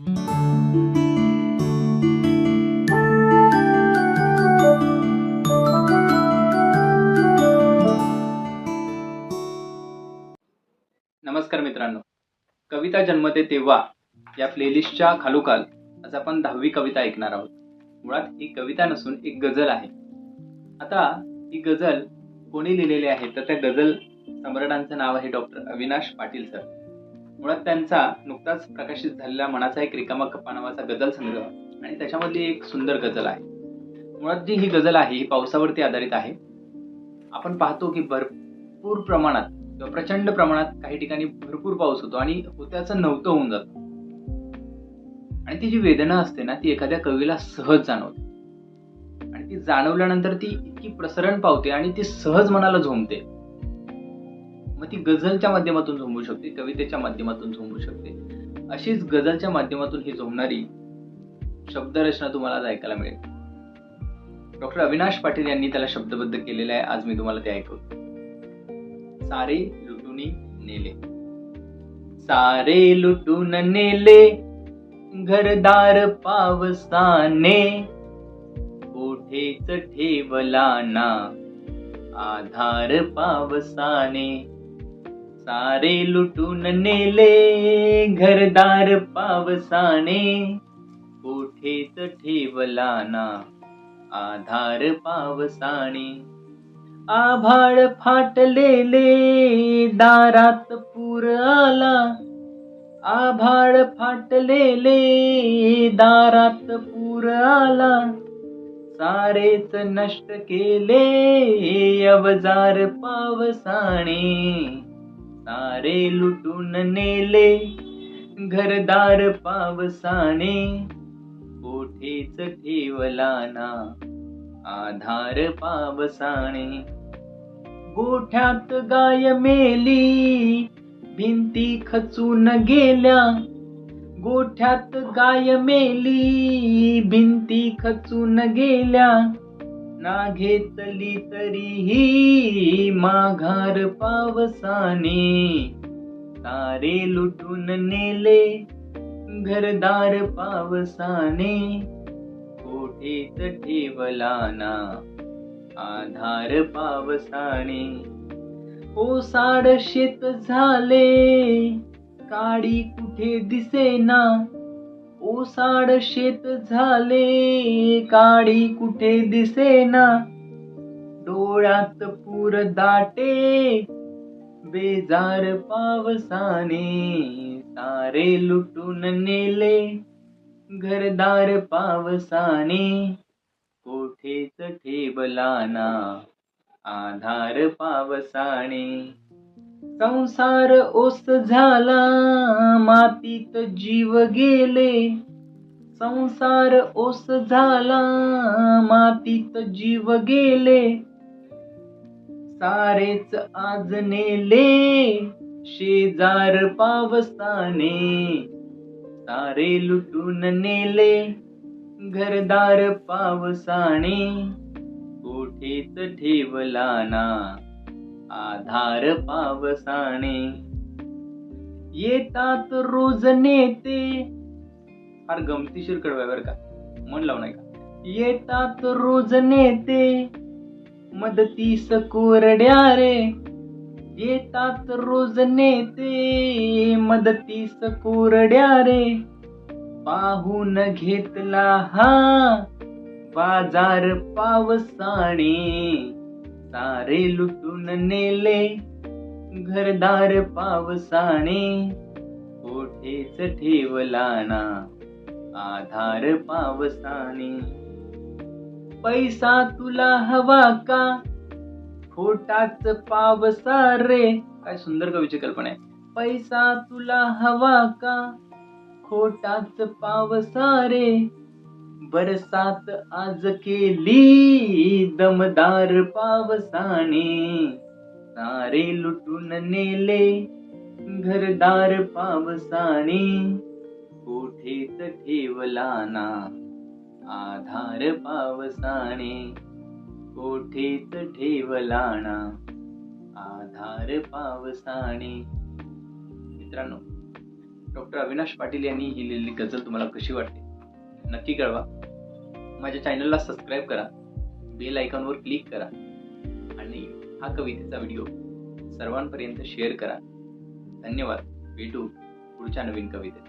नमस्कार मित्रांनो. कविता जन्मते तेव्हा या प्लेलिस्टच्या खालोखाल आज आपण दहावी कविता ऐकणार आहोत. मुळात ही कविता नसून एक गझल आहे. आता ही गझल कोणी लिहिलेली आहे? तर त्या गझल सम्राटांचं नाव आहे डॉक्टर अविनाश पाटील सर. मुळात त्यांचा नुकताच प्रकाशित झालेला मनाचा एक रिकामा कप्पा नावाचा गझल संग्रह. आणि त्याच्यामधली एक सुंदर गझल आहे. मुळात जी ही गझल आहे ही पावसावरती आधारित आहे. आपण पाहतो की भरपूर प्रमाणात किंवा प्रचंड प्रमाणात काही ठिकाणी भरपूर पाऊस होतो आणि होत्याचं नव्हतं होऊन जातं. आणि ती जी वेदना असते ना ती एखाद्या कवीला सहज जाणवते. आणि ती जाणवल्यानंतर ती इतकी प्रसरण पावते आणि ती सहज मनाला झोंबते. मग ती गझलच्या माध्यमातून झोंबू शकते कवितेच्या माध्यमातून झोंबू शकते. अशीच गझलच्या माध्यमातून ही झोंबणारी शब्दरचना तुम्हाला आज ऐकायला मिळेल. डॉक्टर अविनाश पाटील यांनी त्याला शब्दबद्ध केलेलं आहे आज मी तुम्हाला ते ऐकवतो. सारे लुटून नेले. सारे लुटून नेले घरदार पावसाने कोठेच ठेवला ना आधार पावसाने. सारे लुटून नेले घरदार पावसाने. कोठेच ठेवला ना आधार पावसाने. आभाळ फाटलेले दारात पूर आला. आभाळ फाटलेले दारात पूर आला. सारेच नष्ट केले अवजार पावसाने. सारे लुटून नेले घरदार पावसाने. कोठेच ठेवला ना आधार पावसाने. गोठ्यात गाय मेली भिंती खचून गेल्या. गोठ्यात गाय मेली भिंती खचून गेल्या. ना घेतली तरीही माघार पावसाने. तारे लुटून नेले घरदार पावसाने. कोठेच ठेवला ना आधार पावसाने. ओसाड शेत झाले काडी कुठे दिसेना. ओसाड शेत झाले काळी कुठे दिसेना? डोळ्यात पूर दाटे बेजार पावसाने सारे लुटून नेले. घरदार पावसाने कोठेच ठेवला ना आधार पावसाने. संसार ओस झाला मातीत जीव गेले. संसार ओस झाला मातीत जीव गेले. सारेच आज नेले शेजार पावसाने. सारे लुटून नेले घरदार पावसाने. कोठेच ठेवला ना आधार पावसाने. येतात रोज नेते. फार गमतीशीर कडवाय बर का. मन लावून का येतात रोज नेते. मदतीस कोरड्या रे. येतात रोज नेते. मदतीस कोरड्या रे. पाहून घेतला हा बाजार पावसाने. सारे लुटून नेले घरदार पावसाने. कोठेच ठेवला ना आधार पावसाने. पैसा तुला हवा का? खोटाच पावसा रे. काय सुंदर कवीची कल्पना आहे. पैसा तुला हवा का? खोटाच पावसा रे. बरसात आज केली दमदार पावसाने. सारे लुटून नेले घरदार पावसाने. कोठेत ठेवला ना आधार पावसाने. कोठेत ठेवला ना आधार पावसाने. मित्रांनो डॉक्टर अविनाश पाटील यांनी ही लिहिलेली गझल तुम्हाला कशी वाटते नक्की कळवा. माझ्या चॅनलला सबस्क्राईब करा. बेल आयकॉनवर क्लिक करा. आणि हा कवितेचा व्हिडिओ सर्वांपर्यंत शेअर करा. धन्यवाद. भेटू पुढच्या नवीन कवितेत.